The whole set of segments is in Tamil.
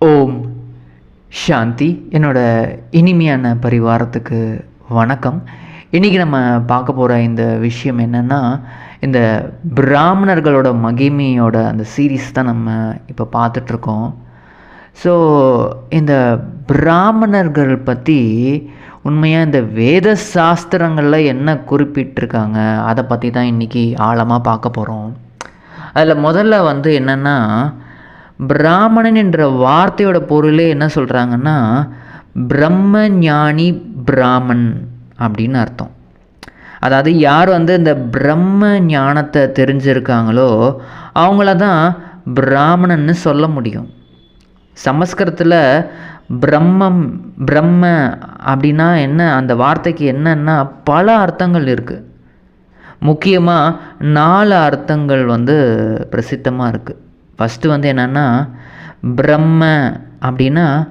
ஓம். சாந்தி. என்னோட இனிமையான பரிவாரத்துக்கு வணக்கம். இன்றைக்கி நம்ம பார்க்க போகிற இந்த விஷயம் என்னென்னா இந்த பிராமணர்களோட மகிமையோட அந்த சீரீஸ் தான் நம்ம இப்போ பார்த்துட்ருக்கோம். ஸோ இந்த பிராமணர்கள் பற்றி உண்மையாக இந்த வேத சாஸ்திரங்களில் என்ன குறிப்பிட்டிருக்காங்க அதை பற்றி தான் இன்றைக்கி ஆழமாக பார்க்க போகிறோம் அதில் முதல்ல வந்து என்னென்னா பிராமணன் என்ற வார்த்தையோட பொருளே என்ன சொல்கிறாங்கன்னா பிரம்ம ஞானி பிராமன் அப்படின்னு அர்த்தம். அதாவது யார் வந்து இந்த பிரம்ம ஞானத்தை தெரிஞ்சிருக்காங்களோ அவங்கள தான் பிராமணன்னு சொல்ல முடியும். சமஸ்கிருதத்தில் பிரம்மம் பிரம்ம அப்படின்னா என்ன அந்த வார்த்தைக்கு என்னன்னா பல அர்த்தங்கள் இருக்குது முக்கியமாக நாலு அர்த்தங்கள் வந்து பிரசித்தமாக இருக்குது ஃபஸ்ட்டு வந்து என்னென்னா பிரம்ம அப்படின்னா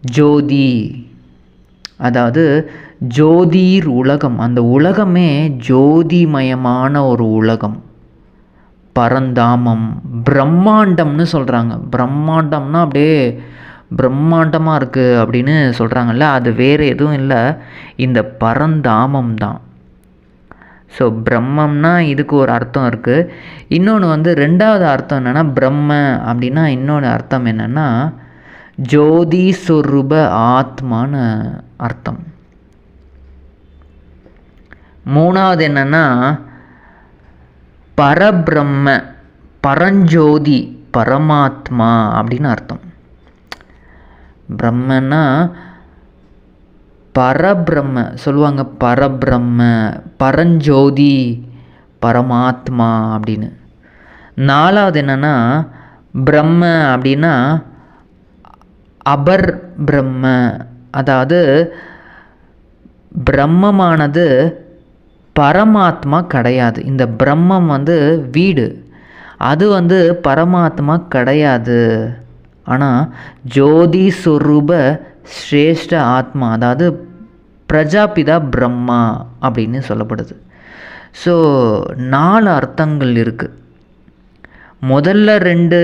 ஜோதி. அதாவது ஜோதிர் உலகம். அந்த உலகமே ஜோதிமயமான ஒரு உலகம். பரந்தாமம். பிரம்மாண்டம்னு சொல்கிறாங்க பிரம்மாண்டம்னா அப்படியே பிரம்மாண்டமாக இருக்குது அப்படின்னு சொல்கிறாங்கல்ல அது வேறு எதுவும் இல்லை. இந்த பரந்தாமம் தான். ஸோ பிரம்மம்னா இதுக்கு ஒரு அர்த்தம் இருக்குது இன்னொன்று வந்து ரெண்டாவது அர்த்தம் என்னென்னா பிரம்ம அப்படின்னா இன்னொன்று அர்த்தம் என்னென்னா ஜோதி சொரூப ஆத்மான்னு அர்த்தம். மூணாவது என்னென்னா பரபிரம்ம பரஞ்சோதி பரமாத்மா அப்படின்னு அர்த்தம். பிரம்மன்னா பரபிரம்ம சொல்லுவாங்க பரபிரம்ம பரஞ்சோதி பரமாத்மா அப்படின்னு. நாலாவது என்னென்னா பிரம்ம அப்படின்னா அபர் பிரம்ம அதாவது பிரம்மமானது பரமாத்மா கிடையாது. இந்த பிரம்மம் வந்து வீடு. அது வந்து பரமாத்மா கிடையாது. ஆனால் ஜோதி சொரூப ஸ்ரேஷ்ட ஆத்மா அதாவது பிரஜாபிதா பிரம்மா அப்படின்னு சொல்லப்படுது. ஸோ நாலு அர்த்தங்கள் இருக்குது முதல்ல ரெண்டு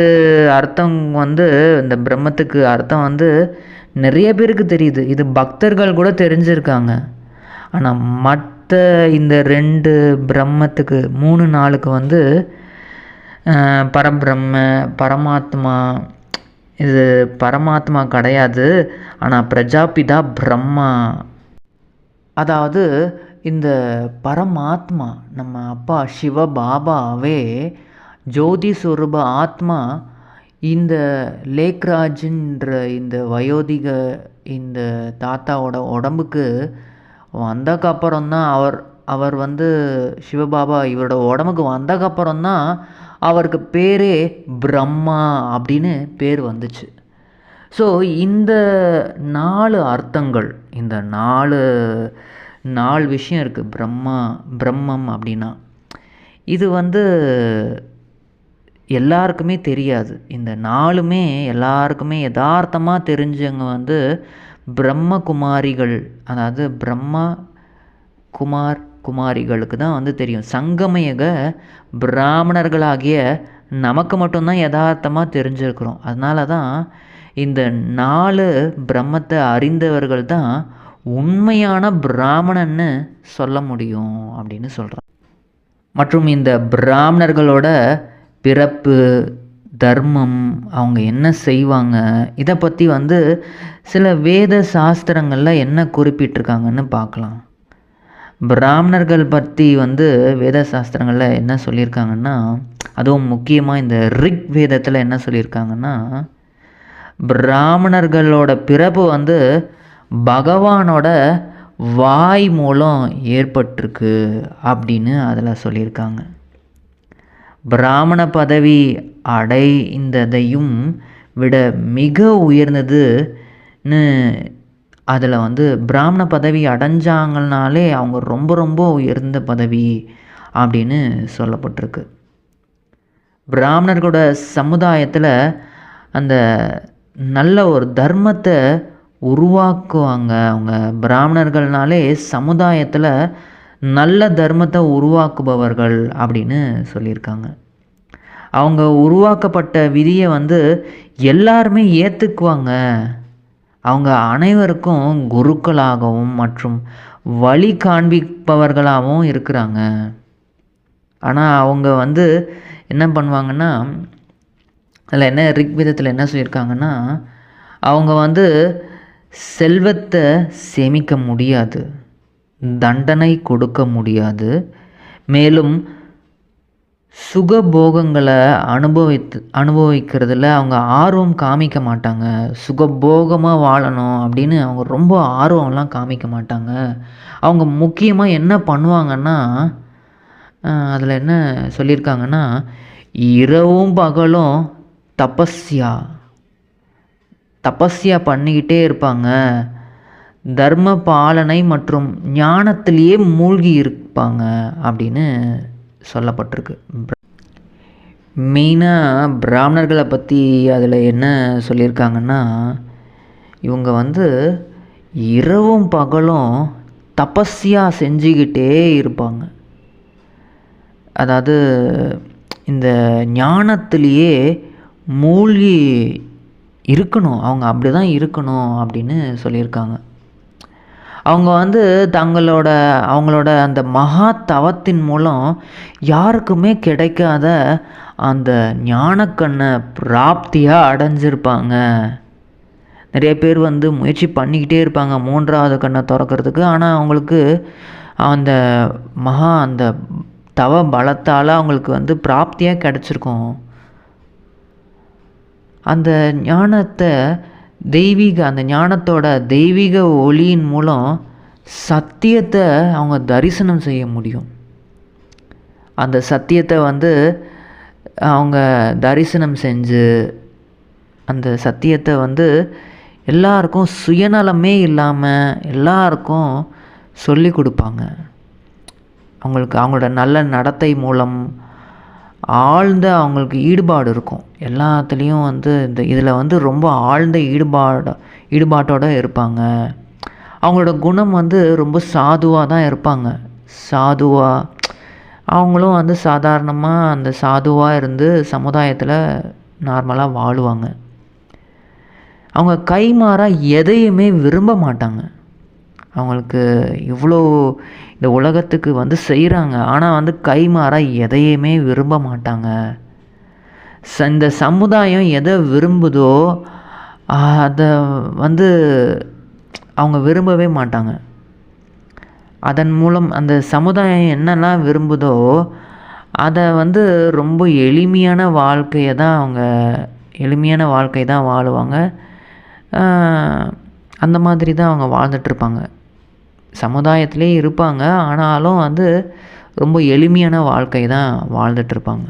அர்த்தம் வந்து இந்த பிரம்மத்துக்கு அர்த்தம் வந்து நிறைய பேருக்கு தெரியுது. இது பக்தர்கள் கூட தெரிஞ்சிருக்காங்க. ஆனால் மற்ற இந்த ரெண்டு பிரம்மத்துக்கு மூணு நாளுக்கு வந்து பரபிரம்ம பரமாத்மா இது பரமாத்மா கிடையாது. ஆனால் பிரஜாபிதா பிரம்மா அதாவது இந்த பரமாத்மா நம்ம அப்பா சிவ பாபாவே ஜோதி சுரூப ஆத்மா இந்த லேக்ராஜுன்ற இந்த வயோதிக இந்த தாத்தாவோட உடம்புக்கு வந்தக்கப்புறம் தான் அவர் அவர் வந்து சிவபாபா இவரோட உடம்புக்கு வந்தக்கப்புறம் தான் அவருக்கு பேரே பிரம்மா அப்படின்னு பேர் வந்துச்சு. ஸோ இந்த நாலு அர்த்தங்கள் இந்த நாலு நாலு விஷயம் இருக்குது பிரம்மா பிரம்மம் அப்படின்னா. இது வந்து எல்லாருக்குமே தெரியாது. இந்த நாலுமே எல்லாருக்குமே யதார்த்தமாக தெரிஞ்சவங்க வந்து பிரம்ம குமாரிகள் அதாவது பிரம்மா குமார் குமாரிகளுக்கு தான் வந்து தெரியும். சங்கமயக பிராமணர்களாகிய நமக்கு மட்டும்தான் யதார்த்தமாக தெரிஞ்சிருக்கிறோம். அதனால தான் இந்த நாலு பிரம்மத்தை அறிந்தவர்கள் தான் உண்மையான பிராமணன்னு சொல்ல முடியும் அப்படின்னு சொல்கிறான் மற்றும் இந்த பிராமணர்களோட பிறப்பு தர்மம் அவங்க என்ன செய்வாங்க இதை பற்றி வந்து சில வேத சாஸ்திரங்களில் என்ன குறிப்பிட்டிருக்காங்கன்னு பார்க்கலாம். பிராமணர்கள் பற்றி வந்து வேத சாஸ்திரங்களில் என்ன சொல்லியிருக்காங்கன்னா அதுவும் முக்கியமாக இந்த ரிக் வேதத்தில் என்ன சொல்லியிருக்காங்கன்னா பிராமணர்களோட பிறப்பு வந்து பகவானோட வாய் மூலம் ஏற்பட்டிருக்கு அப்படின்னு அதில் சொல்லியிருக்காங்க. பிராமண பதவி அடைந்ததையும் விட மிக உயர்ந்ததுன்னு அதில் வந்து பிராமண பதவி அடைஞ்சாங்கனாலே அவங்க ரொம்ப ரொம்ப உயர்ந்த பதவி அப்படின்னு சொல்லப்பட்டிருக்கு. பிராமணர்களோட சமுதாயத்தில் அந்த நல்ல ஒரு தர்மத்தை உருவாக்குவாங்க. அவங்க பிராமணர்கள்னாலே சமுதாயத்தில் நல்ல தர்மத்தை உருவாக்குபவர்கள் அப்படின்னு சொல்லியிருக்காங்க. அவங்க உருவாக்கப்பட்ட விதியை வந்து எல்லாருமே ஏற்றுக்குவாங்க அவங்க அனைவருக்கும் குருக்களாகவும் மற்றும் வழி காண்பிப்பவர்களாகவும் இருக்கிறாங்க. ஆனால் அவங்க வந்து என்ன பண்ணுவாங்கன்னா அதில் என்ன ரிக்வேதத்தில் என்ன சொல்லியிருக்காங்கன்னா அவங்க வந்து செல்வத்தை சேமிக்க முடியாது தண்டனை கொடுக்க முடியாது மேலும் சுகபோகங்களை அனுபவித்து அனுபவிக்கிறதுல அவங்க ஆர்வம் காமிக்க மாட்டாங்க. சுகபோகமாக வாழணும் அப்படின்னு அவங்க ரொம்ப ஆர்வம்லாம் காமிக்க மாட்டாங்க. அவங்க முக்கியமாக என்ன பண்ணுவாங்கன்னா அதில் என்ன சொல்லியிருக்காங்கன்னா இரவும் பகலும் தபஸ்யா. தபஸ்யா பண்ணிக்கிட்டே இருப்பாங்க. தர்ம பாலனை மற்றும் ஞானத்திலேயே மூழ்கி இருப்பாங்க அப்படின்னு சொல்லப்பட்டிருக்கு. மெயினாக பிராமணர்களை பற்றி அதில் என்ன சொல்லியிருக்காங்கன்னா இவங்க வந்து இரவும் பகலும் தபஸ்யா செஞ்சுக்கிட்டே இருப்பாங்க. அதாவது இந்த ஞானத்திலேயே மூழ்கி இருக்கணும். அவங்க அப்படி தான் இருக்கணும் அப்படின்னு சொல்லியிருக்காங்க. அவங்க வந்து தங்களோட அவங்களோட அந்த மகா தவத்தின் மூலம் யாருக்குமே கிடைக்காத அந்த ஞானக்கண்ணை பிராப்தியாக அடைஞ்சிருப்பாங்க. நிறைய பேர் வந்து முயற்சி பண்ணிக்கிட்டே இருப்பாங்க மூன்றாவது கண்ணை திறக்கிறதுக்கு. ஆனால் அவங்களுக்கு அந்த மகா அந்த தவ பலத்தால் அவங்களுக்கு வந்து பிராப்தியாக கிடச்சிருக்கும். அந்த ஞானத்தை தெய்வீக அந்த ஞானத்தோட தெய்வீக ஒளியின் மூலம் சத்தியத்தை அவங்க தரிசனம் செய்ய முடியும். அந்த சத்தியத்தை வந்து அவங்க தரிசனம் செஞ்சு அந்த சத்தியத்தை வந்து எல்லாருக்கும் சுயநலமே இல்லாமல் எல்லாருக்கும் சொல்லி கொடுப்பாங்க. அவங்களுக்கு அவங்களோட நல்ல நடத்தை மூலம் ஆழ்ந்த அவங்களுக்கு ஈடுபாடு இருக்கும். எல்லாத்துலேயும் வந்து இந்த இதில் வந்து ரொம்ப ஆழ்ந்த ஈடுபாடு ஈடுபாட்டோடு இருப்பாங்க. அவங்களோட குணம் வந்து ரொம்ப சாதுவாக தான் இருப்பாங்க. சாதுவாக அவங்களும் வந்து சாதாரணமாக அந்த சாதுவாக இருந்து சமுதாயத்தில் நார்மலாக வாழுவாங்க. அவங்க கைமாறாக எதையுமே விரும்ப மாட்டாங்க. அவங்களுக்கு இவ்வளோ இந்த உலகத்துக்கு வந்து செய்கிறாங்க ஆனால் வந்து கைமாறாக எதையுமே விரும்ப மாட்டாங்க. ச இந்த சமுதாயம் எதை விரும்புதோ அதை வந்து அவங்க விரும்பவே மாட்டாங்க. அதன் மூலம் அந்த சமுதாயம் என்னெல்லாம் விரும்புதோ அதை வந்து ரொம்ப எளிமையான வாழ்க்கையை தான் அவங்க எளிமையான வாழ்க்கை தான் வாழுவாங்க. அந்த மாதிரி தான் அவங்க வாழ்ந்துட்டுருப்பாங்க சமுதாயத்திலே இருப்பாங்க. ஆனாலும் வந்து ரொம்ப எளிமையான வாழ்க்கை தான் வாழ்ந்துட்டுருப்பாங்க.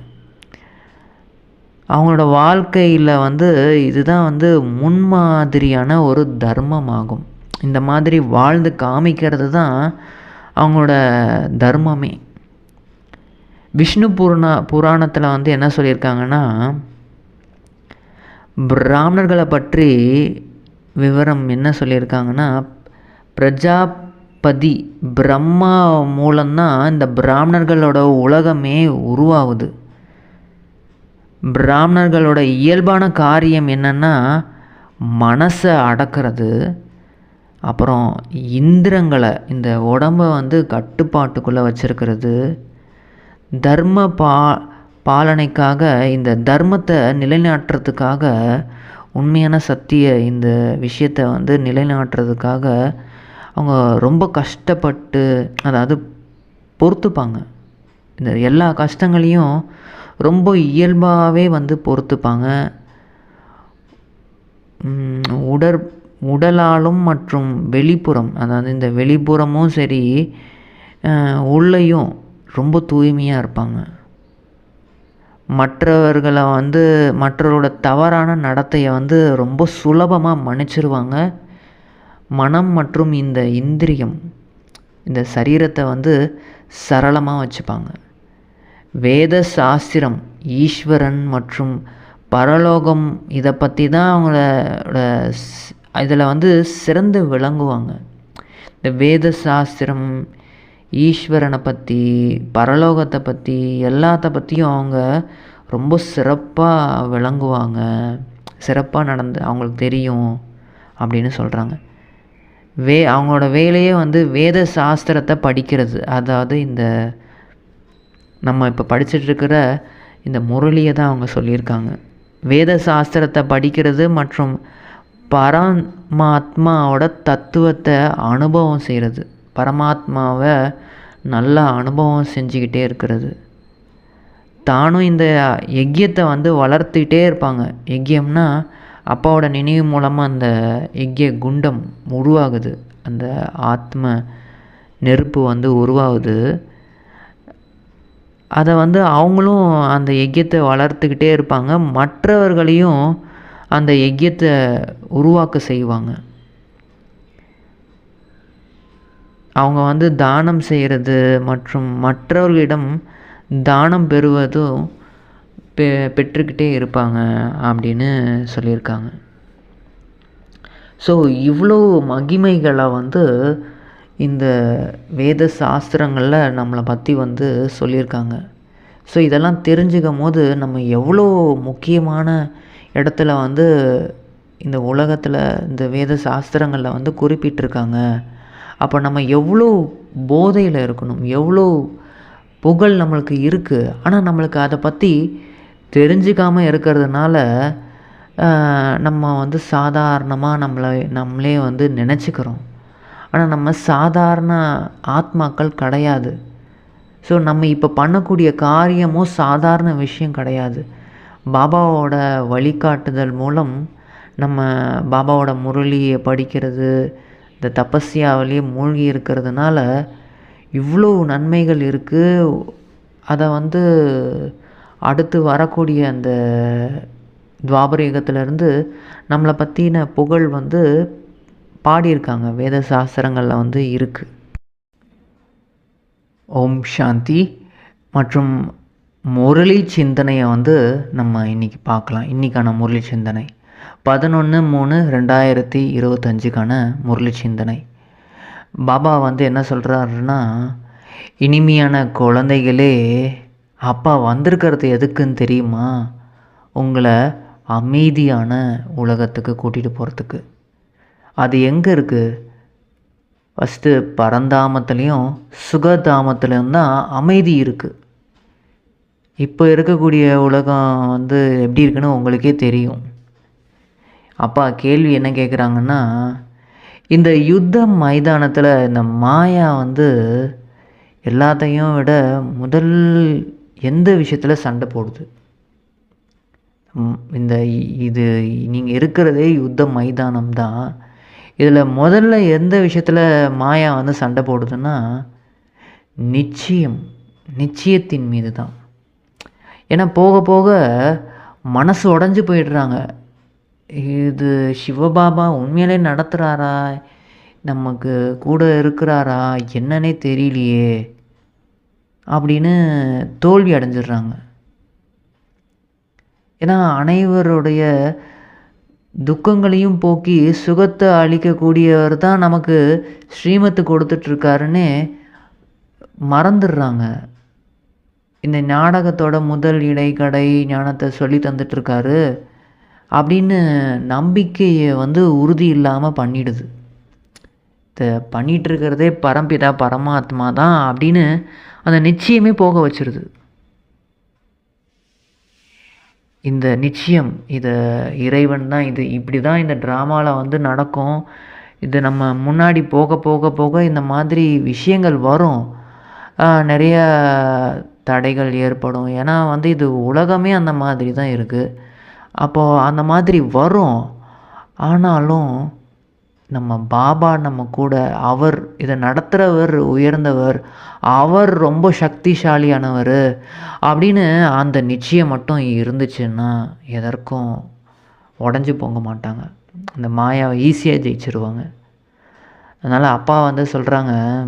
அவங்களோட வாழ்க்கையில் வந்து இதுதான் வந்து முன்மாதிரியான ஒரு தர்மமாகும். இந்த மாதிரி வாழ்ந்து காமிக்கிறது தான் அவங்களோட தர்மமே. விஷ்ணு புராண புராணத்தில் வந்து என்ன சொல்லியிருக்காங்கன்னா பிராமணர்களை பற்றி விவரம் என்ன சொல்லியிருக்காங்கன்னா பிரஜா பதி பிரம்மா மூலம்தான் இந்த பிராமணர்களோட உலகமே உருவாகுது. பிராமணர்களோட இயல்பான காரியம் என்னென்னா மனசை அடக்கிறது. அப்புறம் இந்திரங்களை இந்த உடம்பை வந்து கட்டுப்பாட்டுக்குள்ளே வச்சுருக்கிறது. தர்ம பா பாலனைக்காக இந்த தர்மத்தை நிலைநாட்டுறதுக்காக உண்மையான சக்தியை இந்த விஷயத்தை வந்து நிலைநாட்டுறதுக்காக அவங்க ரொம்ப கஷ்டப்பட்டு அதாவது பொறுத்துப்பாங்க. இந்த எல்லா கஷ்டங்களையும் ரொம்ப இயல்பாகவே வந்து பொறுத்துப்பாங்க. உடற் உடலாலும் மற்றும் வெளிப்புறம் அதாவது இந்த வெளிப்புறமும் சரி உள்ளேயும் ரொம்ப தூய்மையாக இருப்பாங்க. மற்றவர்களை வந்து மற்றவரோட தவறான நடத்தையை வந்து ரொம்ப சுலபமாக மன்னிச்சிருவாங்க. மனம் மற்றும் இந்த இந்திரியம் இந்த சரீரத்தை வந்து சரளமாக வச்சுப்பாங்க. வேத சாஸ்திரம் ஈஸ்வரன் மற்றும் பரலோகம் இதை பற்றி தான் அவங்களோட இதில் வந்து சிறந்து விளங்குவாங்க. இந்த வேத சாஸ்திரம் ஈஸ்வரனை பற்றி பரலோகத்தை பற்றி எல்லாத்த பற்றியும் அவங்க ரொம்ப சிறப்பாக விளங்குவாங்க. சிறப்பாக நடந்து அவங்களுக்கு தெரியும் அப்படின்னு சொல்கிறாங்க வே அவங்களோட வேலையே வந்து வேத சாஸ்திரத்தை படிக்கிறது. அதாவது இந்த நம்ம இப்போ படிச்சிட்ருக்கிற இந்த முரளியை தான் அவங்க சொல்லியிருக்காங்க. வேத சாஸ்திரத்தை படிக்கிறது மற்றும் பரமாத்மாவோட தத்துவத்தை அனுபவம் செய்கிறது. பரமாத்மாவை நல்லா அனுபவம் செஞ்சுக்கிட்டே இருக்கிறது. தானும் இந்த யக்கியத்தை வந்து வளர்த்துக்கிட்டே இருப்பாங்க. யக்கியம்னா அப்பாவோட நினைவு மூலமாக அந்த எக்ய குண்டம் உருவாகுது. அந்த ஆத்ம நெருப்பு வந்து உருவாகுது. அதை வந்து அவங்களும் அந்த எக்யத்தை வளர்த்துக்கிட்டே இருப்பாங்க. மற்றவர்களையும் அந்த எக்யத்தை உருவாக்க செய்வாங்க. அவங்க வந்து தானம் செய்கிறது மற்றும் மற்றவர்களிடம் தானம் பெறுவதும் பெ பெற்றுக்கிட்டே இருப்பாங்க அப்படின்னு சொல்லியிருக்காங்க. ஸோ இவ்வளோ மகிமைகளை வந்து இந்த வேத சாஸ்திரங்களில் நம்மளை பற்றி வந்து சொல்லியிருக்காங்க. ஸோ இதெல்லாம் தெரிஞ்சுக்கும் போது நம்ம எவ்வளோ முக்கியமான இடத்துல வந்து இந்த உலகத்தில் இந்த வேத சாஸ்திரங்களில் வந்து குறிப்பிட்டிருக்காங்க. அப்போ நம்ம எவ்வளோ போதையில் இருக்கணும் எவ்வளோ புகழ் நம்மளுக்கு இருக்குது ஆனால் நம்மளுக்கு அதை பற்றி தெரிஞ்சுக்காமல் இருக்கிறதுனால நம்ம வந்து சாதாரணமாக நம்மளை நம்மளே வந்து நினச்சிக்கிறோம். ஆனால் நம்ம சாதாரண ஆத்மாக்கள் கிடையாது. ஸோ நம்ம இப்போ பண்ணக்கூடிய காரியமும் சாதாரண விஷயம் கிடையாது. பாபாவோட வழிகாட்டுதல் மூலம் நம்ம பாபாவோட முரளியை படிக்கிறது இந்த தபஸ்யாவிலேயே மூழ்கி இருக்கிறதுனால இவ்வளோ நன்மைகள் இருக்குது அதை வந்து அடுத்து வரக்கூடிய அந்த துவாபரயுகத்திலேருந்து நம்மளை பற்றின புகழ் வந்து பாடியிருக்காங்க. வேத சாஸ்திரங்களில் வந்து இருக்குது ஓம் சாந்தி. மற்றும் முரளி சிந்தனையை வந்து நம்ம இன்றைக்கி பார்க்கலாம். இன்றைக்கான முரளி சிந்தனை. பதினொன்று மூணு ரெண்டாயிரத்தி இருபத்தஞ்சுக்கான முரளி சிந்தனை. பாபா வந்து என்ன சொல்கிறாருன்னா இனிமையான குழந்தைகளே அப்பா வந்திருக்கிறது எதுக்குன்னு தெரியுமா? உங்களை அமைதியான உலகத்துக்கு கூட்டிகிட்டு போகிறதுக்கு அது எங்கே இருக்குது ஃபஸ்ட்டு பரந்தாமத்துலேயும் சுகதாமத்துலேயும் தான் அமைதி இருக்குது இப்போ இருக்கக்கூடிய உலகம் வந்து எப்படி இருக்குன்னு உங்களுக்கே தெரியும். அப்பா கேள்வி என்ன கேட்குறாங்கன்னா இந்த யுத்த மைதானத்தில் இந்த மாயா வந்து எல்லாத்தையும் விட முதல் எந்த விஷயத்தில் சண்டை போடுது? இந்த இது நீங்கள் இருக்கிறதே யுத்த மைதானம் தான் இதில் முதல்ல எந்த விஷயத்தில் மாயா வந்து சண்டை போடுதுன்னா நிச்சயம் நிச்சயத்தின் மீது தான் ஏன்னா போக போக மனசு உடஞ்சி போயிடுறாங்க. இது சிவபாபா உண்மையிலே நடத்துகிறாரா நமக்கு கூட இருக்கிறாரா? என்னன்னே தெரியலையே. அப்படின்னு தோல்வி அடைஞ்சிடுறாங்க. ஏன்னா அனைவருடைய துக்கங்களையும் போக்கி சுகத்தை அளிக்கக்கூடியவர் தான் நமக்கு ஸ்ரீமத்து கொடுத்துட்ருக்காருன்னு மறந்துடுறாங்க. இந்த நாடகத்தோட முதல் இடைக்கடை ஞானத்தை சொல்லி தந்துட்டுருக்காரு அப்படின்னு நம்பிக்கையை வந்து உறுதி இல்லாமல் பண்ணிடுது. இதை பண்ணிகிட்ருக்கிறதே பரம்பிதா பரமாத்மா தான் அப்படின்னு அந்த நிச்சயமே போக வச்சிருது. இந்த நிச்சயம் இதை இறைவன் தான் இது இப்படி தான் இந்த ட்ராமாவில் வந்து நடக்கும். இது நம்ம முன்னாடி போக போக போக இந்த மாதிரி விஷயங்கள் வரும். நிறைய தடைகள் ஏற்படும். ஏன்னா வந்து இது உலகமே அந்த மாதிரி தான் இருக்குது அப்போது அந்த மாதிரி வரும். ஆனாலும் நம்ம பாபா நம்ம கூட அவர் இதை நடத்துகிறவர் உயர்ந்தவர் அவர் ரொம்ப சக்திசாலியானவர் அப்படின்னு அந்த நிச்சயம் மட்டும் இருந்துச்சுன்னா எதற்கும் உடஞ்சி போங்க மாட்டாங்க. அந்த மாயாவை ஈஸியாக ஜெயிச்சிருவாங்க. அதனால் அப்பா வந்து சொல்கிறாங்க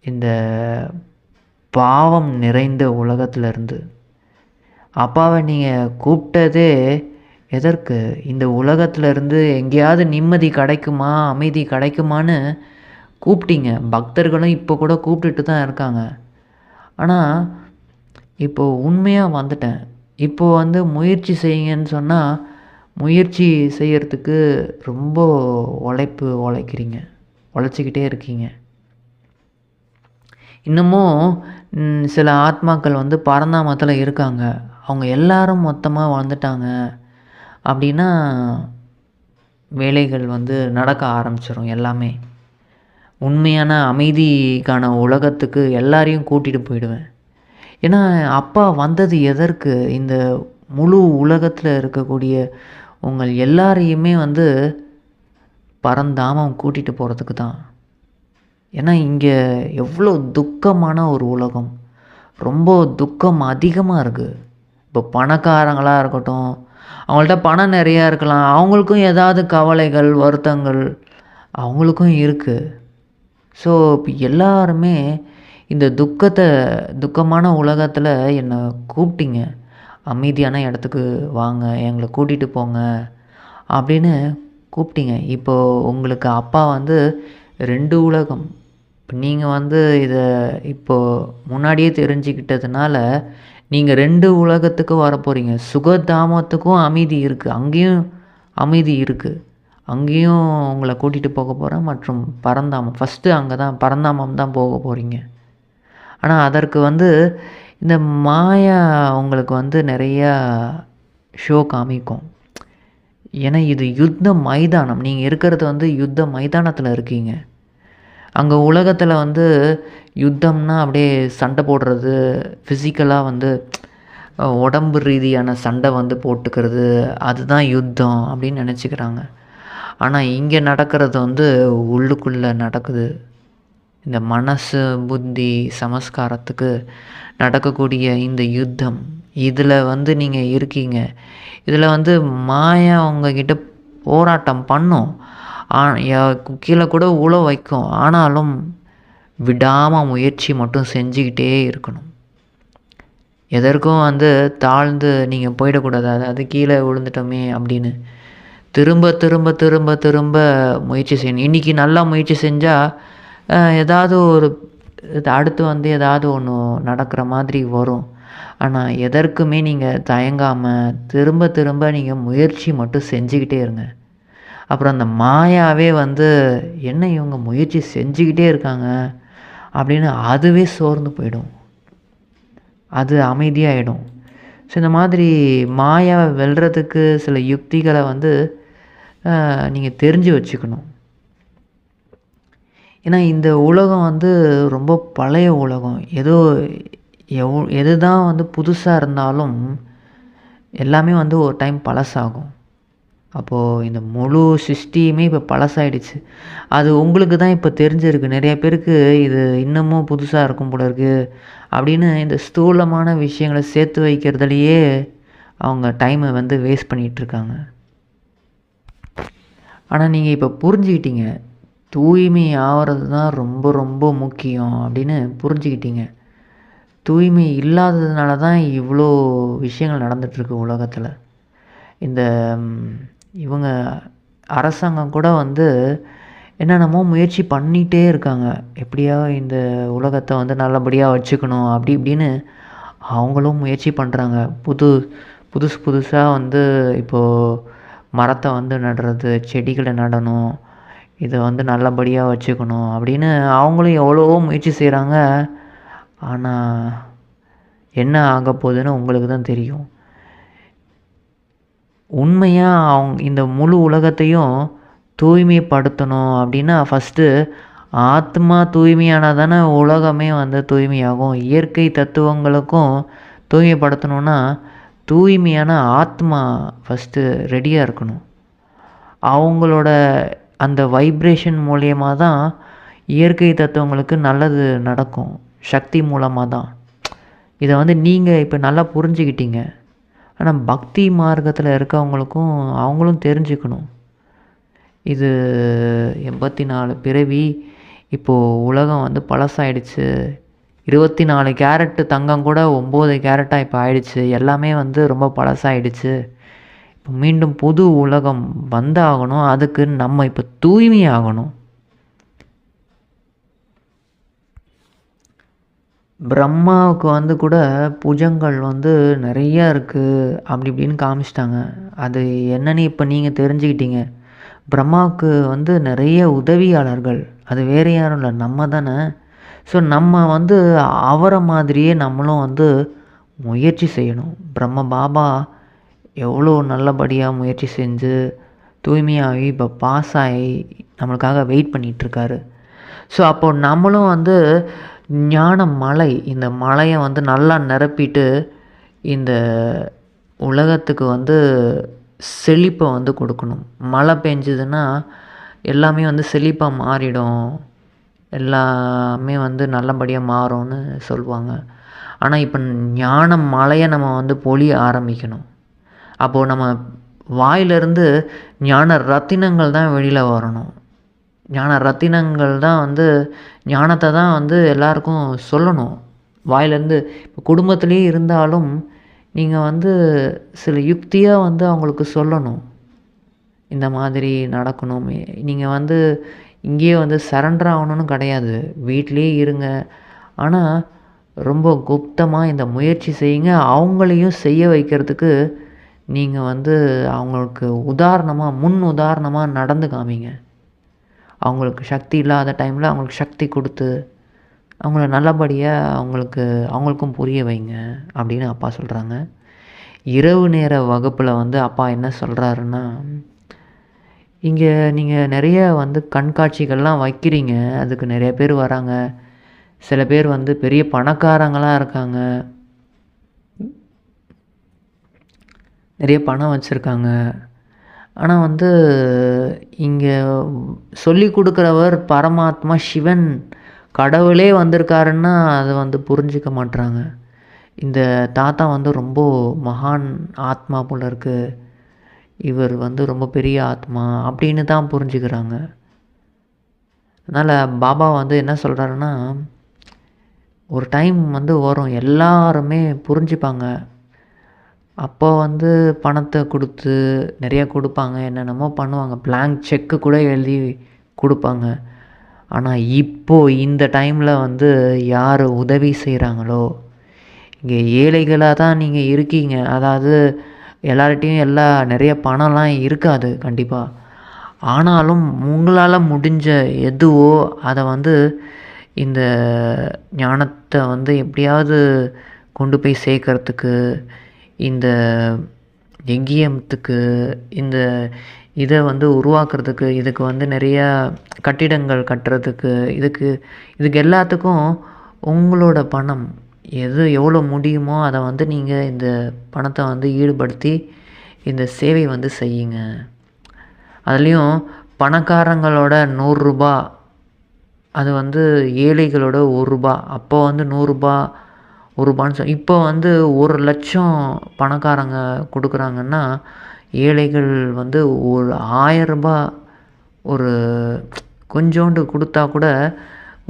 இந்த பாவம் நிறைந்த உலகத்திலேருந்து அப்பாவை நீங்கள் கூப்பிட்டதே எதற்கு? இந்த உலகத்திலிருந்து எங்கேயாவது நிம்மதி கிடைக்குமா அமைதி கிடைக்குமான்னு கூப்பிட்டீங்க. பக்தர்களும் இப்போ கூட கூப்பிட்டுட்டு தான் இருக்காங்க. ஆனால் இப்போது உண்மையாக வந்துட்டேன். இப்போது வந்து முயற்சி செய்யுங்கன்னு சொன்னால் முயற்சி செய்கிறதுக்கு ரொம்ப உழைப்பு உழைக்கிறீங்க. உழைச்சிக்கிட்டே இருக்கீங்க. இன்னமும் சில ஆத்மாக்கள் வந்து பரந்தாமத்தில் இருக்காங்க. அவங்க எல்லாரும் மொத்தமாக வந்துட்டாங்க அப்படின்னா வேலைகள் வந்து நடக்க ஆரம்பிச்சிடும் எல்லாமே. உண்மையான அமைதிக்கான உலகத்துக்கு எல்லாரையும் கூட்டிகிட்டு போயிடுவேன். ஏன்னா அப்பா வந்தது எதற்கு? இந்த முழு உலகத்தில் இருக்கக்கூடிய உங்கள் எல்லாரையுமே வந்து பறந்தாமல் கூட்டிகிட்டு போகிறதுக்கு தான். ஏன்னா இங்கே எவ்வளோ துக்கமான ஒரு உலகம். ரொம்ப துக்கம் அதிகமாக இருக்குது இப்போ பணக்காரங்களாக இருக்கட்டும் அவங்கள்ட்ட பணம் நிறையா இருக்கலாம். அவங்களுக்கும் ஏதாவது கவலைகள் வருத்தங்கள் அவங்களுக்கும் இருக்குது ஸோ இப்போ எல்லாருமே இந்த துக்கத்தை துக்கமான உலகத்தில் என்னை கூப்பிட்டீங்க. அமைதியான இடத்துக்கு வாங்க எங்களை கூட்டிகிட்டு போங்க அப்படின்னு கூப்பிட்டீங்க. இப்போது உங்களுக்கு அப்பா வந்து ரெண்டு உலகம். இப்போ நீங்கள் வந்து இதை இப்போது முன்னாடியே தெரிஞ்சுக்கிட்டதுனால நீங்கள் ரெண்டு உலகத்துக்கு வர போகிறீங்க சுகதாமத்துக்கும் அமைதி இருக்குது அங்கேயும் அமைதி இருக்குது அங்கேயும் உங்களை கூட்டிகிட்டு போக போகிறேன் மற்றும் பரந்தாமம். ஃபஸ்ட்டு அங்கே தான் பரந்தாமம் தான் போக போகிறீங்க ஆனால் அதற்கு வந்து இந்த மாயா உங்களுக்கு வந்து நிறையா ஷோ காமிக்கும். ஏன்னா இது யுத்த மைதானம். நீங்கள் இருக்கிறது வந்து யுத்த மைதானத்தில் இருக்கீங்க. அங்கே உலகத்தில் வந்து யுத்தம்னா அப்படியே சண்டை போடுறது ஃபிசிக்கலாக வந்து உடம்பு ரீதியான சண்டை வந்து போட்டுக்கிறது அதுதான் யுத்தம் அப்படின்னு நினச்சிக்கிறாங்க. ஆனால் இங்கே நடக்கிறது வந்து உள்ளுக்குள்ளே நடக்குது. இந்த மனசு புத்தி சமஸ்காரத்துக்கு நடக்கக்கூடிய இந்த யுத்தம் இதில் வந்து நீங்கள் இருக்கீங்க. இதில் வந்து மாயா உங்ககிட்ட போராட்டம் பண்ணும். கீழே கூட உழ வைக்கும். ஆனாலும் விடாமல் முயற்சி மட்டும் செஞ்சுக்கிட்டே இருக்கணும். எதற்கும் வந்து தாழ்ந்து நீங்கள் போயிடக்கூடாது. அதாவது கீழே விழுந்துட்டோமே அப்படின்னு திரும்ப திரும்ப திரும்ப திரும்ப முயற்சி செய்யணும். இன்றைக்கி நல்லா முயற்சி செஞ்சால் ஏதாவது ஒரு அடுத்து வந்து ஏதாவது ஒன்று நடக்கிற மாதிரி வரும். ஆனால் எதற்குமே நீங்கள் தயங்காமல் திரும்ப திரும்ப நீங்கள் முயற்சி மட்டும் செஞ்சுக்கிட்டே இருங்க. அப்புறம் அந்த மாயாவே வந்து என்ன இவங்க முயற்சி செஞ்சுக்கிட்டே இருக்காங்க? அப்படின்னு அதுவே சோர்ந்து போயிடும். அது அமைதியாகிடும் ஸோ இந்த மாதிரி மாயாவை வெல்றதுக்கு சில யுக்திகளை வந்து நீங்கள் தெரிஞ்சு வச்சுக்கணும். ஏன்னா இந்த உலகம் வந்து ரொம்ப பழைய உலகம். ஏதோ எவ் எது தான் வந்து புதுசாக இருந்தாலும் எல்லாமே வந்து ஒரு டைம் பழசாகும். அப்போது இந்த முழு சிஸ்டியுமே இப்போ பழசாயிடுச்சு. அது உங்களுக்கு தான் இப்போ தெரிஞ்சிருக்கு. நிறைய பேருக்கு இது இன்னமும் புதுசாக இருக்கும் போல இருக்குது அப்படின்னு இந்த ஸ்தூலமான விஷயங்களை சேர்த்து வைக்கிறதுலையே அவங்க டைமை வந்து வேஸ்ட் பண்ணிகிட்ருக்காங்க ஆனால் நீங்கள் இப்போ புரிஞ்சுக்கிட்டீங்க. தூய்மை ஆகிறது தான் ரொம்ப ரொம்ப முக்கியம் அப்படின்னு புரிஞ்சுக்கிட்டீங்க. தூய்மை இல்லாததுனால தான் இவ்வளோ விஷயங்கள் நடந்துகிட்ருக்கு உலகத்தில். இந்த இவங்க அரசாங்கம் கூட வந்து என்னென்னமோ முயற்சி பண்ணிகிட்டே இருக்காங்க. எப்படியா இந்த உலகத்தை வந்து நல்லபடியாக வச்சுக்கணும் அப்படி இப்படின்னு அவங்களும் முயற்சி பண்ணுறாங்க புது புதுசு புதுசாக வந்து இப்போது மரத்தை வந்து நடுறது செடிகளை நடணும் இதை வந்து நல்லபடியாக வச்சுக்கணும் அப்படின்னு அவங்களும் எவ்வளவோ முயற்சி செய்கிறாங்க ஆனால் என்ன ஆக போகுதுன்னு உங்களுக்கு தான் தெரியும். உண்மையாக அவங்க இந்த முழு உலகத்தையும் தூய்மைப்படுத்தணும் அப்படின்னா ஃபஸ்ட்டு ஆத்மா தூய்மையானால் தானே உலகமே வந்து தூய்மையாகும். இயற்கை தத்துவங்களுக்கும் தூய்மைப்படுத்தணுன்னா தூய்மையான ஆத்மா ஃபஸ்ட்டு ரெடியாக இருக்கணும். அவங்களோட அந்த வைப்ரேஷன் மூலியமாக தான் இயற்கை தத்துவங்களுக்கு நல்லது நடக்கும். சக்தி மூலமாக தான் இதை வந்து நீங்கள் இப்போ நல்லா புரிஞ்சுக்கிட்டீங்க. ஆனால் பக்தி மார்க்கத்தில் இருக்கவங்களுக்கும் அவங்களும் தெரிஞ்சுக்கணும். இது எண்பத்தி நாலு பிறவி இப்போது உலகம் வந்து பழசாயிடுச்சு. இருபத்தி நாலு கேரட்டு தங்கம் கூட ஒம்பது கேரட்டாக இப்போ ஆயிடுச்சு. எல்லாமே வந்து ரொம்ப பழசாயிடுச்சு. இப்போ மீண்டும் புது உலகம் வந்தாகணும். அதுக்கு நம்ம இப்போ தூய்மையாகணும். பிரம்மாவுக்கு வந்து கூட புஜங்கள் வந்து நிறையா இருக்குது அப்படி இப்படின்னு காமிச்சிட்டாங்க. அது என்னன்னு இப்போ நீங்கள் தெரிஞ்சுக்கிட்டீங்க. பிரம்மாவுக்கு வந்து நிறைய உதவியாளர்கள். அது வேறு யாரும் இல்லை நம்ம தானே. ஸோ நம்ம வந்து அவரை மாதிரியே நம்மளும் வந்து முயற்சி செய்யணும். பிரம்ம பாபா எவ்வளோ நல்லபடியாக முயற்சி செஞ்சு தூய்மையாகி இப்போ பாஸ் ஆகி நம்மளுக்காக வெயிட் பண்ணிகிட்ருக்காரு ஸோ அப்போது நம்மளும் வந்து ஞான மலை இந்த மலையை வந்து நல்லா நிரப்பிட்டு இந்த உலகத்துக்கு வந்து செழிப்பை வந்து கொடுக்கணும். மழை பெஞ்சதுன்னா எல்லாமே வந்து செழிப்பாக மாறிடும். எல்லாமே வந்து நல்லபடியாக மாறும்னு சொல்லுவாங்க. ஆனால் இப்போ ஞான மலையை நம்ம வந்து பொழிய ஆரம்பிக்கணும். அப்போது நம்ம வாயிலிருந்து ஞான ரத்தினங்கள் தான் வெளியில் வரணும். ஞான ரத்தினங்கள் தான் வந்து ஞானத்தை தான் வந்து எல்லாருக்கும் சொல்லணும். வாயிலேருந்து இப்போ குடும்பத்துலேயே இருந்தாலும் நீங்கள் வந்து சில யுக்தியாக வந்து அவங்களுக்கு சொல்லணும். இந்த மாதிரி நடக்கணும். நீங்கள் வந்து இங்கேயே வந்து சரண்டர் ஆகணும்னு கிடையாது. வீட்லேயே இருங்க. ஆனால் ரொம்ப குப்தமாக இந்த முயற்சி செய்யுங்க. அவங்களையும் செய்ய வைக்கிறதுக்கு நீங்கள் வந்து அவங்களுக்கு உதாரணமாக முன் உதாரணமாக நடந்து காமிங்க. அவங்களுக்கு சக்தி இல்லாத டைமில் அவங்களுக்கு சக்தி கொடுத்து அவங்கள நல்லபடியாக அவங்களுக்கு அவங்களுக்கும் புரிய வைங்க அப்படின்னு அப்பா சொல்கிறாங்க இரவு நேர வகுப்பில் வந்து அப்பா என்ன சொல்கிறாருன்னா இங்கே நீங்கள் நிறைய வந்து கண்காட்சிகள்லாம் வைக்கிறீங்க அதுக்கு நிறைய பேர் வராங்க. சில பேர் வந்து பெரிய பணக்காரங்களாக இருக்காங்க. நிறைய பணம் வச்சுருக்காங்க. ஆனால் வந்து இங்கே சொல்லி கொடுக்குறவர் பரமாத்மா சிவன் கடவுளே வந்திருக்காருன்னா அதை வந்து புரிஞ்சிக்க மாட்றாங்க. இந்த தாத்தா வந்து ரொம்ப மகான் ஆத்மா போல இருக்குது இவர் வந்து ரொம்ப பெரிய ஆத்மா அப்படின்னு தான் புரிஞ்சுக்கிறாங்க. அதனால் பாபா வந்து என்ன சொல்கிறாருன்னா ஒரு டைம் வந்து வரும். எல்லாருமே புரிஞ்சுப்பாங்க. அப்போ வந்து பணத்தை கொடுத்து நிறையா கொடுப்பாங்க என்னென்னமோ பண்ணுவாங்க. பிளாங்க் செக்கு கூட எழுதி கொடுப்பாங்க. ஆனால் இப்போது இந்த டைமில் வந்து யார் உதவி செய்கிறாங்களோ இங்கே ஏழைகளாக தான் நீங்கள் இருக்கீங்க. அதாவது எல்லார்ட்டையும் எல்லா நிறைய பணம்லாம் இருக்காது கண்டிப்பாக ஆனாலும் உங்களால் முடிஞ்ச எதுவோ அதை வந்து இந்த ஞானத்தை வந்து எப்படியாவது கொண்டு போய் சேர்க்கறதுக்கு இந்த எங்கியத்துக்கு இந்த இதை வந்து உருவாக்குறதுக்கு இதுக்கு வந்து நிறையா கட்டிடங்கள் கட்டுறதுக்கு இதுக்கு இதுக்கு எல்லாத்துக்கும் உங்களோட பணம் எது எவ்வளோ முடியுமோ அதை வந்து நீங்கள் இந்த பணத்தை வந்து ஈடுபடுத்தி இந்த சேவை வந்து செய்யுங்க. அதுலேயும் பணக்காரங்களோட நூறுரூபா அது வந்து ஏழைகளோட ஒரு ரூபா அப்போ வந்து நூறுரூபா ஒரு ரூபான்னு இப்போ வந்து ஒரு லட்சம் பணக்காரங்க கொடுக்குறாங்கன்னா ஏழைகள் வந்து ஒரு ஆயரரூபா ஒரு கொஞ்சோண்டு கொடுத்தா கூட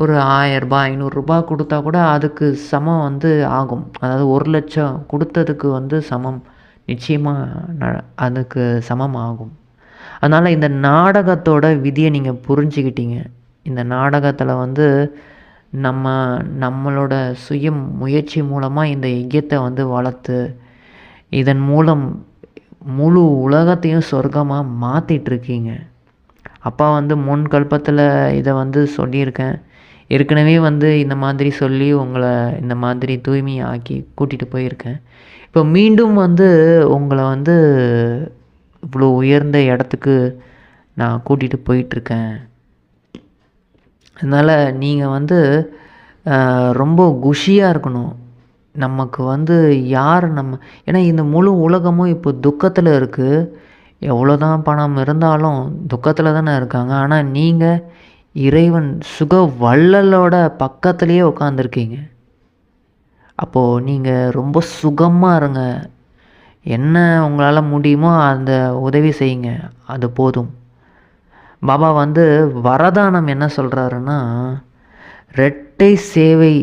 ஒரு ஆயரரூபா ஐநூறுரூபா கொடுத்தா கூட அதுக்கு சமம் வந்து ஆகும். அதாவது ஒரு லட்சம் கொடுத்ததுக்கு வந்து சமம். நிச்சயமாக ந அதுக்கு சமம் ஆகும். அதனால் இந்த நாடகத்தோட விதியை நீங்கள் புரிஞ்சுக்கிட்டீங்க. இந்த நாடகத்தில் வந்து நம்ம நம்மளோட சுய முயற்சி மூலமாக இந்த யஜ்யத்தை வந்து வளர்த்து இதன் மூலம் முழு உலகத்தையும் சொர்க்கமாக மாற்றிட்டுருக்கீங்க அப்பா வந்து முன் கல்பத்தில் இதை வந்து சொல்லியிருக்கேன். ஏற்கனவே வந்து இந்த மாதிரி சொல்லி உங்களை இந்த மாதிரி தூய்மை ஆக்கி கூட்டிகிட்டு போயிருக்கேன். இப்போ மீண்டும் வந்து உங்களை வந்து இவ்வளோ உயர்ந்த இடத்துக்கு நான் கூட்டிகிட்டு போயிட்டுருக்கேன் அதனால் நீங்கள் வந்து ரொம்ப குஷியாக இருக்கணும். நமக்கு வந்து யார் நம்ம ஏன்னா இந்த முழு உலகமும் இப்போ துக்கத்தில் இருக்குது எவ்வளோ தான் பணம் இருந்தாலும் துக்கத்தில் தானே இருக்காங்க. ஆனால் நீங்கள் இறைவன் சுக வள்ளலோட பக்கத்துலேயே உட்காந்துருக்கீங்க அப்போது நீங்கள் ரொம்ப சுகமாக இருங்க. என்ன உங்களால் முடியுமோ அந்த உதவி செய்யுங்க. அது போதும். பாபா வந்து வரதானம் என்ன சொல்கிறாருன்னா ரெட்டை சேவை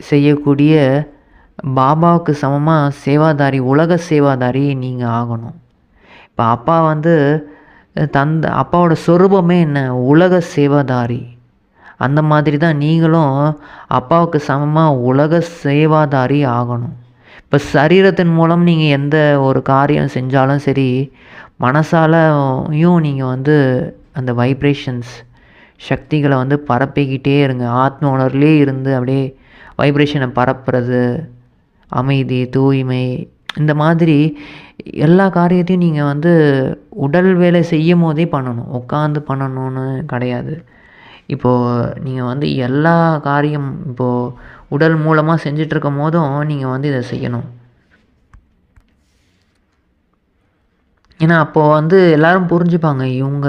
செய்யக்கூடிய பாபாவுக்கு சமமாக சேவாதாரி உலக சேவாதாரி நீங்கள் ஆகணும். இப்போ அப்பா வந்து தந்த அப்பாவோட சொரூபமே என்ன? உலக சேவாதாரி. அந்த மாதிரி தான் நீங்களும் அப்பாவுக்கு சமமாக உலக சேவாதாரி ஆகணும். இப்போ சரீரத்தின் மூலம் நீங்கள் எந்த ஒரு காரியம் செஞ்சாலும் சரி மனசாலையும் நீங்கள் வந்து அந்த வைப்ரேஷன்ஸ் சக்திகளை வந்து பரப்பிக்கிட்டே இருங்க. ஆத்ம உணர்வுலே இருந்து அப்படியே வைப்ரேஷனை பரப்புறது அமைதி தூய்மை இந்த மாதிரி எல்லா காரியத்தையும் நீங்கள் வந்து உடல் வேலை செய்யும் போதே பண்ணணும். உட்காந்து பண்ணணும்னு கிடையாது. இப்போது நீங்கள் வந்து எல்லா காரியம் இப்போது உடல் மூலமாக செஞ்சிட்ருக்கும் போதும் நீங்கள் வந்து இதை செய்யணும். ஏன்னா அப்போது வந்து எல்லோரும் புரிஞ்சுப்பாங்க. இவங்க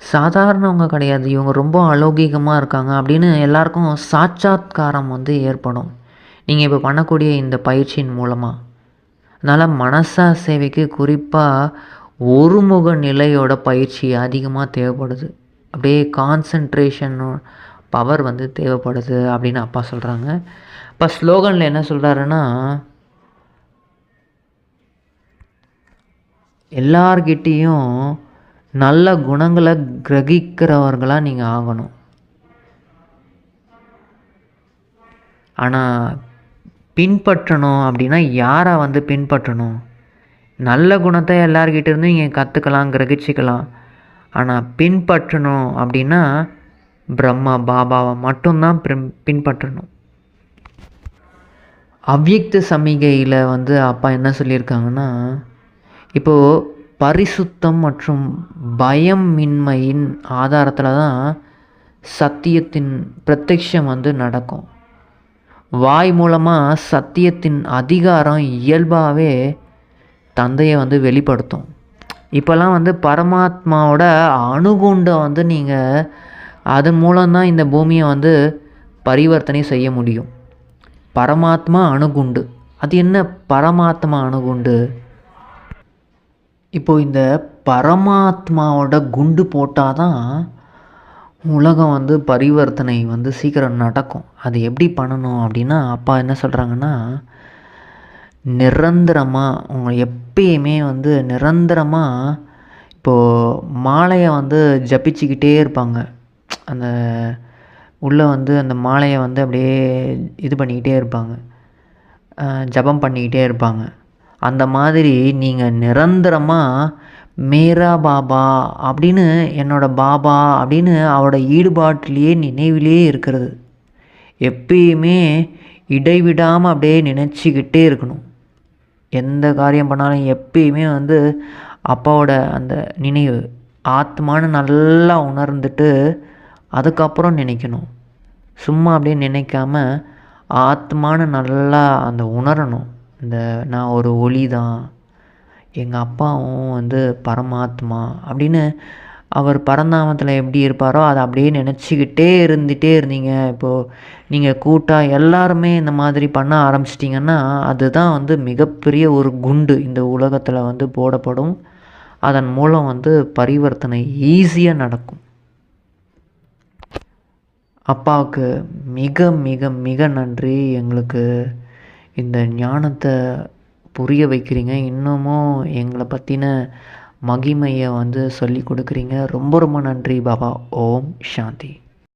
சாதாரணவங்க கிடையாது. இவங்க ரொம்ப அலௌகிகமாக இருக்காங்க அப்படின்னு எல்லாருக்கும் சாட்சாத்காரம் வந்து ஏற்படும். நீங்கள் இப்போ பண்ணக்கூடிய இந்த பயிற்சியின் மூலமாக அதனால் மனசா சேவைக்கு குறிப்பாக ஒருமுக நிலையோட பயிற்சி அதிகமாக தேவைப்படுது. அப்படியே கான்சன்ட்ரேஷன் பவர் வந்து தேவைப்படுது அப்படின்னு அப்பா சொல்கிறாங்க இப்போ ஸ்லோகனில் என்ன சொல்கிறாருன்னா எல்லார்கிட்டேயும் நல்ல குணங்களை கிரகிக்கிறவர்களாக நீங்கள் ஆகணும். ஆனால் பின்பற்றணும் அப்படின்னா யாரை வந்து பின்பற்றணும்? நல்ல குணத்தை எல்லார்கிட்ட இருந்தும் நீங்கள் கற்றுக்கலாம் கிரகிச்சிக்கலாம். ஆனால் பின்பற்றணும் அப்படின்னா பிரம்மா பாபாவை மட்டும்தான் பின் பின்பற்றணும். அவ்யக்த சமிகையில் வந்து அப்பா என்ன சொல்லியிருக்காங்கன்னா இப்போது பரிசுத்தம் மற்றும் பயமின்மையின் ஆதாரத்தில் தான் சத்தியத்தின் பிரத்யக்ஷம் வந்து நடக்கும். வாய் மூலமாக சத்தியத்தின் அதிகாரம் இயல்பாகவே தந்தையை வந்து வெளிப்படுத்தும். இப்போல்லாம் வந்து பரமாத்மாவோட அணுகுண்டை வந்து நீங்கள் அதன் மூலம்தான் இந்த பூமியை வந்து பரிவர்த்தனை செய்ய முடியும். பரமாத்மா அணுகுண்டு. அது என்ன பரமாத்மா அணுகுண்டு? இப்போது இந்த பரமாத்மாவோட குண்டு போட்டால் தான் உலகம் வந்து பரிவர்த்தனை வந்து சீக்கிரம் நடக்கும். அது எப்படி பண்ணணும் அப்படின்னா அப்பா என்ன சொல்கிறாங்கன்னா நிரந்தரமாக அவங்க எப்பயுமே வந்து நிரந்தரமாக இப்போது மாலையை வந்து ஜபிச்சுக்கிட்டே இருப்பாங்க. அந்த உள்ளே வந்து அந்த மாலையை வந்து அப்படியே இது பண்ணிக்கிட்டே இருப்பாங்க. ஜபம் பண்ணிக்கிட்டே இருப்பாங்க. அந்த மாதிரி நீங்கள் நிரந்தரமாக மேரா பாபா அப்படின்னு என்னோடய பாபா அப்படின்னு அவரோட ஈடுபாட்டிலேயே நினைவிலேயே இருக்கிறது. எப்பயுமே இடைவிடாமல் அப்படியே நினச்சிக்கிட்டே இருக்கணும். எந்த காரியம் பண்ணாலும் எப்பயுமே வந்து அப்பாவோட அந்த நினைவு ஆத்மானு நல்லா உணர்ந்துட்டு அதுக்கப்புறம் நினைக்கணும். சும்மா அப்படியே நினைக்காம ஆத்மானு நல்லா அந்த உணரணும். இந்த நான் ஒரு ஒளி தான் எங்கள் அப்பாவும் வந்து பரமாத்மா அப்படின்னு அவர் பரந்தாமத்தில் எப்படி இருப்பாரோ அதை அப்படியே நினச்சிக்கிட்டே இருந்துகிட்டே இருந்தீங்க. இப்போது நீங்கள் கூட்டாக எல்லாருமே இந்த மாதிரி பண்ண ஆரம்பிச்சிட்டிங்கன்னா அதுதான் வந்து மிகப்பெரிய ஒரு குண்டு இந்த உலகத்தில் வந்து போடப்படும். அதன் மூலம் வந்து பரிவர்த்தனை ஈஸியாக நடக்கும். அப்பாவுக்கு மிக மிக மிக நன்றி. எங்களுக்கு இந்த ஞானத்தை புரிய வைக்கிறீங்க இன்னமும் எங்களை பற்றின மகிமையை வந்து சொல்லி கொடுக்குறீங்க. ரொம்ப ரொம்ப நன்றி பாபா. ஓம் சாந்தி.